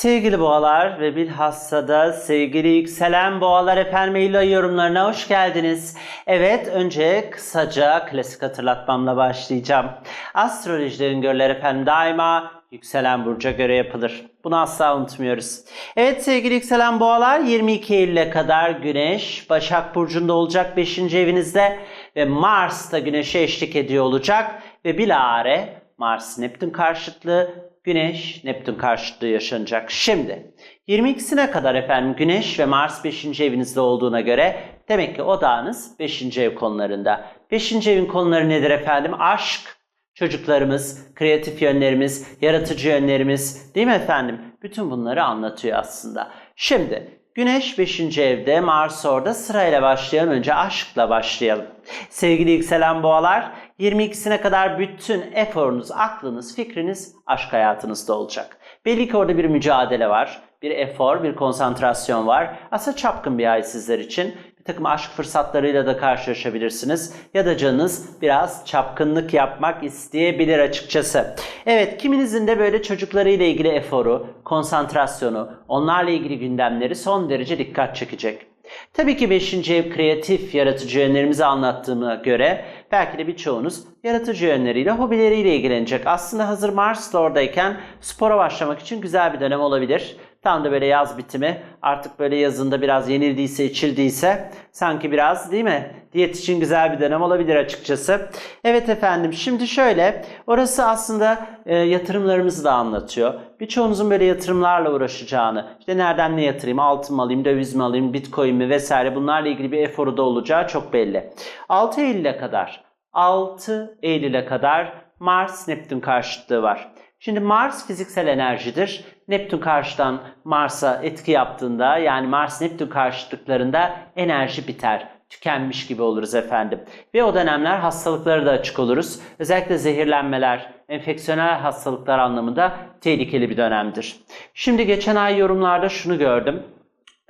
Sevgili boğalar ve bilhassa da sevgili yükselen boğalar efendim Eylül yorumlarına hoş geldiniz. Evet önce kısaca klasik hatırlatmamla başlayacağım. Astrolojide öngörüler efendim daima yükselen burca göre yapılır. Bunu asla unutmuyoruz. Evet sevgili yükselen boğalar 22 Eylül'e kadar Güneş Başak Burcu'nda olacak 5. evinizde ve Mars da Güneş'e eşlik ediyor olacak ve bilahare Mars Neptün karşıtlığı Güneş Neptün karşıtlığı yaşanacak. Şimdi 22'sine kadar efendim Güneş ve Mars 5. evinizde olduğuna göre demek ki odağınız 5. ev konularında. 5. evin konuları nedir efendim? Aşk, çocuklarımız, kreatif yönlerimiz, yaratıcı yönlerimiz değil mi efendim? Bütün bunları anlatıyor aslında. Şimdi Güneş 5. evde, Mars orada sırayla başlayalım. Önce aşkla başlayalım. Sevgili yükselen boğalar, 22'sine kadar bütün eforunuz, aklınız, fikriniz aşk hayatınızda olacak. Belli ki orada bir mücadele var, bir efor, bir konsantrasyon var. Aslında çapkın bir ay sizler için. Bir takım aşk fırsatlarıyla da karşılaşabilirsiniz. Ya da canınız biraz çapkınlık yapmak isteyebilir açıkçası. Evet kiminizin de böyle çocuklarıyla ilgili eforu, konsantrasyonu, onlarla ilgili gündemleri son derece dikkat çekecek. Tabii ki 5. ev kreatif, yaratıcı yönlerimizi anlattığıma göre belki de birçoğunuz yaratıcı yönleriyle, hobileriyle ilgilenecek. Aslında hazır Mars da oradayken spora başlamak için güzel bir dönem olabilir. Tam da böyle yaz bitimi artık böyle yazında biraz yenildiyse içildiyse sanki biraz değil mi? Diyet için güzel bir dönem olabilir açıkçası. Evet efendim şimdi şöyle orası aslında e, yatırımlarımızı da anlatıyor. Birçoğunuzun böyle yatırımlarla uğraşacağını işte nereden ne yatırayım altın mı alayım döviz mi alayım bitcoin mi vesaire bunlarla ilgili bir eforu da olacağı çok belli. 6 Eylül'e kadar 6 Eylül'e kadar Mars Neptün karşıtlığı var. Şimdi Mars fiziksel enerjidir. Neptün karşıdan Mars'a etki yaptığında yani Mars Neptün karşıtlıklarında enerji biter. Tükenmiş gibi oluruz efendim. Ve o dönemler hastalıklara da açık oluruz. Özellikle zehirlenmeler, enfeksiyonel hastalıklar anlamında tehlikeli bir dönemdir. Şimdi geçen ay yorumlarda şunu gördüm.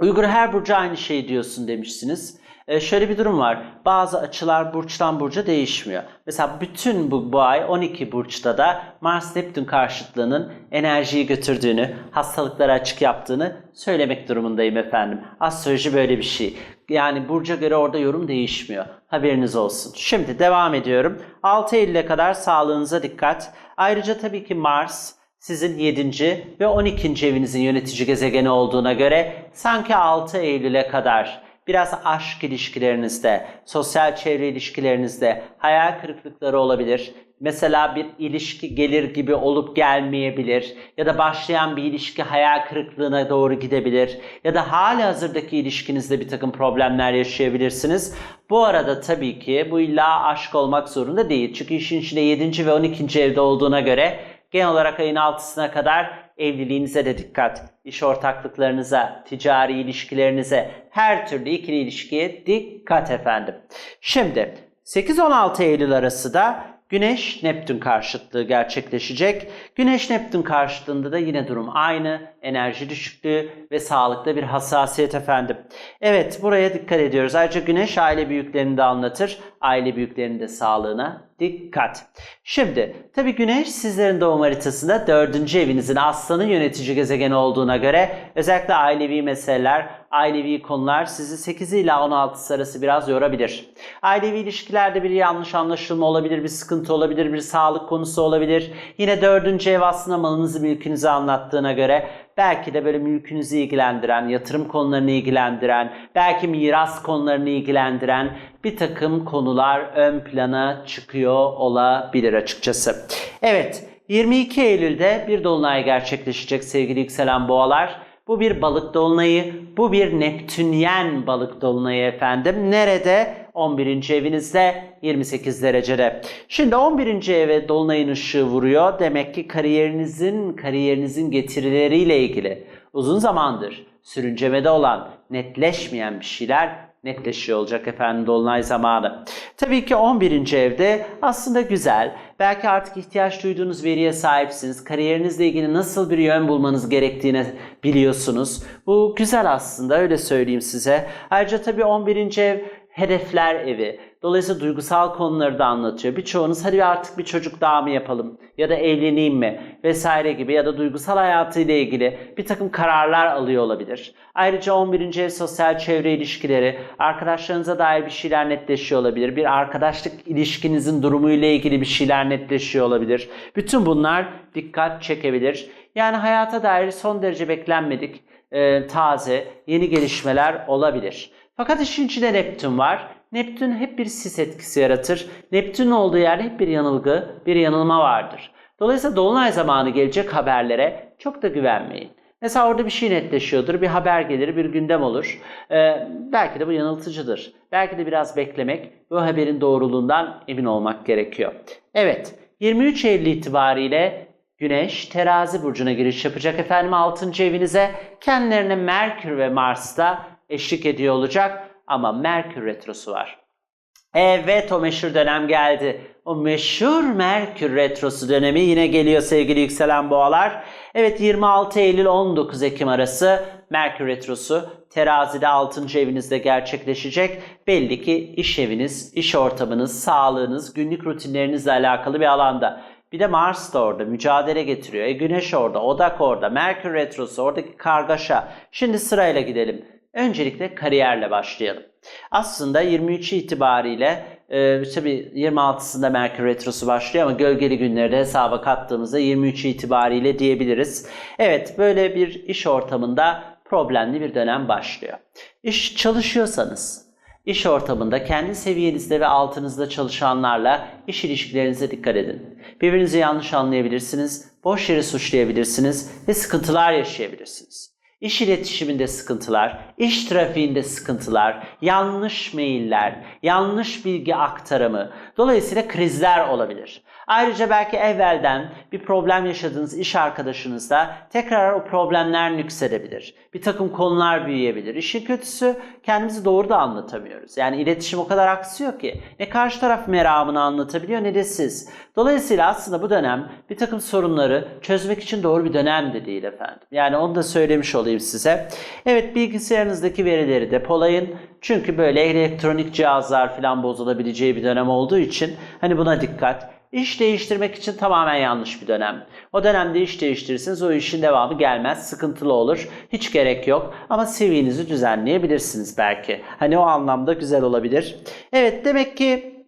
Uygur her burcu aynı şey diyorsun demişsiniz. Ee, şöyle bir durum var. Bazı açılar burçtan burca değişmiyor. Mesela bütün bu, bu ay 12 burçta da Mars Neptün karşıtlığının enerjiyi götürdüğünü, hastalıklara açık yaptığını söylemek durumundayım efendim. Astroloji böyle bir şey. Yani burca göre orada yorum değişmiyor. Haberiniz olsun. Şimdi devam ediyorum. 6 Eylül'e kadar sağlığınıza dikkat. Ayrıca tabii ki Mars sizin 7. ve 12. evinizin yönetici gezegeni olduğuna göre sanki 6 Eylül'e kadar biraz aşk ilişkilerinizde, sosyal çevre ilişkilerinizde hayal kırıklıkları olabilir. Mesela bir ilişki gelir gibi olup gelmeyebilir ya da başlayan bir ilişki hayal kırıklığına doğru gidebilir ya da hali hazırdaki ilişkinizde bir takım problemler yaşayabilirsiniz. Bu arada tabii ki bu illa aşk olmak zorunda değil. Çünkü işin içinde 7. ve 12. evde olduğuna göre genel olarak ayın 6'sına kadar evliliğinize de dikkat, iş ortaklıklarınıza, ticari ilişkilerinize, her türlü ikili ilişkiye dikkat efendim. Şimdi 8-16 Eylül arası da Güneş Neptün karşıtlığı gerçekleşecek. Güneş Neptün karşıtlığında da yine durum aynı. Enerji düşüklüğü ve sağlıkta bir hassasiyet efendim. Evet buraya dikkat ediyoruz. Ayrıca Güneş aile büyüklerini de anlatır. Aile büyüklerinin de sağlığına dikkat. Şimdi tabii Güneş sizlerin doğum haritasında 4. evinizin aslanın yönetici gezegeni olduğuna göre özellikle ailevi meseleler, ailevi konular sizi 8 ila 16 arası biraz yorabilir. Ailevi ilişkilerde bir yanlış anlaşılma olabilir, bir sıkıntı olabilir, bir sağlık konusu olabilir. Yine 4. ev aslında malınızı, mülkünüzü anlattığına göre belki de böyle mülkünüzü ilgilendiren, yatırım konularını ilgilendiren, belki miras konularını ilgilendiren bir takım konular ön plana çıkıyor olabilir açıkçası. Evet, 22 Eylül'de bir dolunay gerçekleşecek sevgili yükselen boğalar. Bu bir balık dolunayı, bu bir Neptünyen balık dolunayı efendim. Nerede? 11. evinizde 28 derecede. Şimdi 11. eve dolunayın ışığı vuruyor. Demek ki kariyerinizin, kariyerinizin getirileriyle ilgili uzun zamandır sürüncemede olan, netleşmeyen bir şeyler netleşiyor olacak efendim dolunay zamanı. Tabii ki 11. evde aslında güzel. Belki artık ihtiyaç duyduğunuz veriye sahipsiniz. Kariyerinizle ilgili nasıl bir yön bulmanız gerektiğini biliyorsunuz. Bu güzel aslında öyle söyleyeyim size. Ayrıca tabii 11. ev hedefler evi. Dolayısıyla duygusal konuları da anlatıyor. Birçoğunuz hadi artık bir çocuk daha mı yapalım ya da evleneyim mi vesaire gibi ya da duygusal hayatıyla ilgili bir takım kararlar alıyor olabilir. Ayrıca 11. ev sosyal çevre ilişkileri, arkadaşlarınıza dair bir şeyler netleşiyor olabilir. Bir arkadaşlık ilişkinizin durumuyla ilgili bir şeyler netleşiyor olabilir. Bütün bunlar dikkat çekebilir. Yani hayata dair son derece beklenmedik, taze, yeni gelişmeler olabilir. Fakat işin içinde Neptün var. Neptün hep bir sis etkisi yaratır. Neptün olduğu yerde hep bir yanılgı, bir yanılma vardır. Dolayısıyla dolunay zamanı gelecek haberlere çok da güvenmeyin. Mesela orada bir şey netleşiyordur, bir haber gelir, bir gündem olur. Ee, belki de bu yanıltıcıdır. Belki de biraz beklemek, bu haberin doğruluğundan emin olmak gerekiyor. Evet, 23 Eylül itibariyle Güneş terazi burcuna giriş yapacak efendim 6. evinize. Kendilerine Merkür ve Mars da eşlik ediyor olacak ama Merkür retrosu var. Evet o meşhur dönem geldi. O meşhur Merkür retrosu dönemi yine geliyor sevgili yükselen boğalar. Evet 26 Eylül 19 Ekim arası Merkür retrosu terazide 6. evinizde gerçekleşecek. Belli ki iş eviniz, iş ortamınız, sağlığınız, günlük rutinlerinizle alakalı bir alanda. Bir de Mars da orada mücadele getiriyor. E Güneş orada, Odak orada, Merkür Retrosu, oradaki kargaşa. Şimdi sırayla gidelim. Öncelikle kariyerle başlayalım. Aslında 23 itibariyle e, tabii 26'sında Merkür Retrosu başlıyor ama gölgeli günleri de hesaba kattığımızda 23 itibariyle diyebiliriz. Evet böyle bir iş ortamında problemli bir dönem başlıyor. İş çalışıyorsanız İş ortamında kendi seviyenizde ve altınızda çalışanlarla iş ilişkilerinize dikkat edin. Birbirinizi yanlış anlayabilirsiniz, boş yere suçlayabilirsiniz ve sıkıntılar yaşayabilirsiniz. İş iletişiminde sıkıntılar, iş trafiğinde sıkıntılar, yanlış mailler, yanlış bilgi aktarımı, dolayısıyla krizler olabilir. Ayrıca belki evvelden bir problem yaşadığınız iş arkadaşınızda tekrar o problemler nüksedebilir. Bir takım konular büyüyebilir. İşin kötüsü kendimizi doğru da anlatamıyoruz. Yani iletişim o kadar aksıyor ki ne karşı taraf meramını anlatabiliyor ne de siz. Dolayısıyla aslında bu dönem bir takım sorunları çözmek için doğru bir dönem de değil efendim. Yani onu da söylemiş olayım size. Evet bilgisayarınızdaki verileri depolayın. Çünkü böyle elektronik cihazlar falan bozulabileceği bir dönem olduğu için hani buna dikkat. İş değiştirmek için tamamen yanlış bir dönem. O dönemde iş değiştirirsiniz o işin devamı gelmez, sıkıntılı olur. Hiç gerek yok ama CV'nizi düzenleyebilirsiniz belki. Hani o anlamda güzel olabilir. Evet demek ki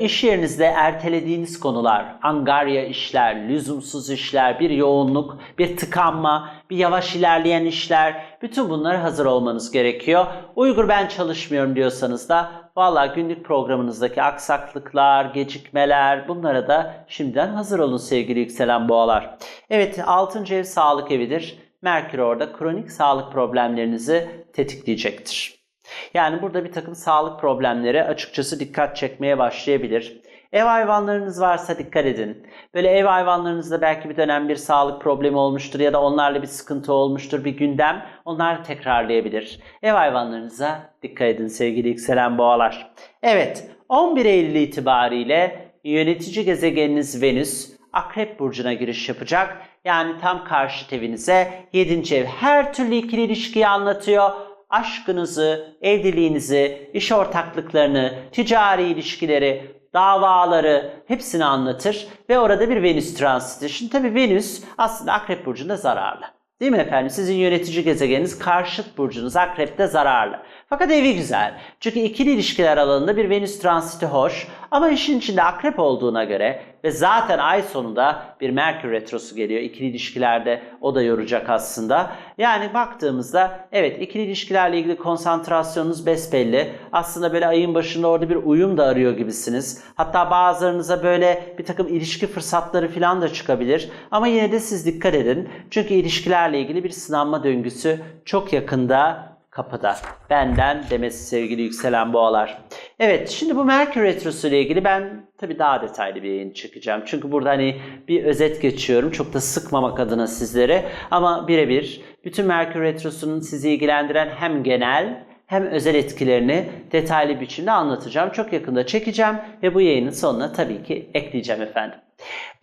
İş yerinizde ertelediğiniz konular, angarya işler, lüzumsuz işler, bir yoğunluk, bir tıkanma, bir yavaş ilerleyen işler, bütün bunlara hazır olmanız gerekiyor. Uygur ben çalışmıyorum diyorsanız da valla günlük programınızdaki aksaklıklar, gecikmeler bunlara da şimdiden hazır olun sevgili yükselen boğalar. Evet 6. ev sağlık evidir. Merkür orada kronik sağlık problemlerinizi tetikleyecektir. Yani burada bir takım sağlık problemleri açıkçası dikkat çekmeye başlayabilir. Ev hayvanlarınız varsa dikkat edin. Böyle ev hayvanlarınızda belki bir dönem bir sağlık problemi olmuştur ya da onlarla bir sıkıntı olmuştur, bir gündem. Onlar tekrarlayabilir. Ev hayvanlarınıza dikkat edin sevgili yükselen boğalar. Evet, 11 Eylül itibariyle yönetici gezegeniniz Venüs Akrep Burcu'na giriş yapacak. Yani tam karşı evinize 7. ev her türlü ikili ilişkiyi anlatıyor aşkınızı, evliliğinizi, iş ortaklıklarını, ticari ilişkileri, davaları hepsini anlatır ve orada bir Venüs transiti. Şimdi tabii Venüs aslında Akrep Burcu'nda zararlı. Değil mi efendim? Sizin yönetici gezegeniniz karşıt burcunuz Akrep'te zararlı. Fakat evi güzel. Çünkü ikili ilişkiler alanında bir Venüs transiti hoş. Ama işin içinde akrep olduğuna göre ve zaten ay sonunda bir Merkür retrosu geliyor. İkili ilişkilerde o da yoracak aslında. Yani baktığımızda evet ikili ilişkilerle ilgili konsantrasyonunuz besbelli. Aslında böyle ayın başında orada bir uyum da arıyor gibisiniz. Hatta bazılarınıza böyle bir takım ilişki fırsatları falan da çıkabilir. Ama yine de siz dikkat edin. Çünkü ilişkilerle ilgili bir sınanma döngüsü çok yakında kapıda. Benden demesi sevgili yükselen boğalar. Evet şimdi bu Merkür Retrosu ile ilgili ben tabii daha detaylı bir yayın çekeceğim. Çünkü burada hani bir özet geçiyorum. Çok da sıkmamak adına sizlere. Ama birebir bütün Merkür Retrosu'nun sizi ilgilendiren hem genel hem özel etkilerini detaylı biçimde anlatacağım. Çok yakında çekeceğim ve bu yayının sonuna tabii ki ekleyeceğim efendim.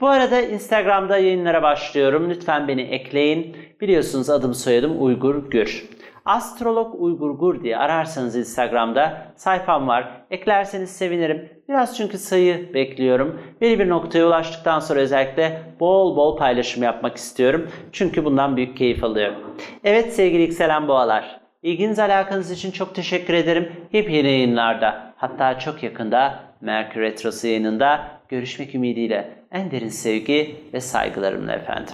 Bu arada Instagram'da yayınlara başlıyorum. Lütfen beni ekleyin. Biliyorsunuz adım soyadım Uygur Gür. Astrolog Uygur Gur diye ararsanız Instagram'da sayfam var. Eklerseniz sevinirim. Biraz çünkü sayı bekliyorum. Belli bir noktaya ulaştıktan sonra özellikle bol bol paylaşım yapmak istiyorum. Çünkü bundan büyük keyif alıyorum. Evet sevgili yükselen boğalar. İlginiz alakanız için çok teşekkür ederim. Hep yeni yayınlarda hatta çok yakında Merkür Retrosu yayınında görüşmek ümidiyle en derin sevgi ve saygılarımla efendim.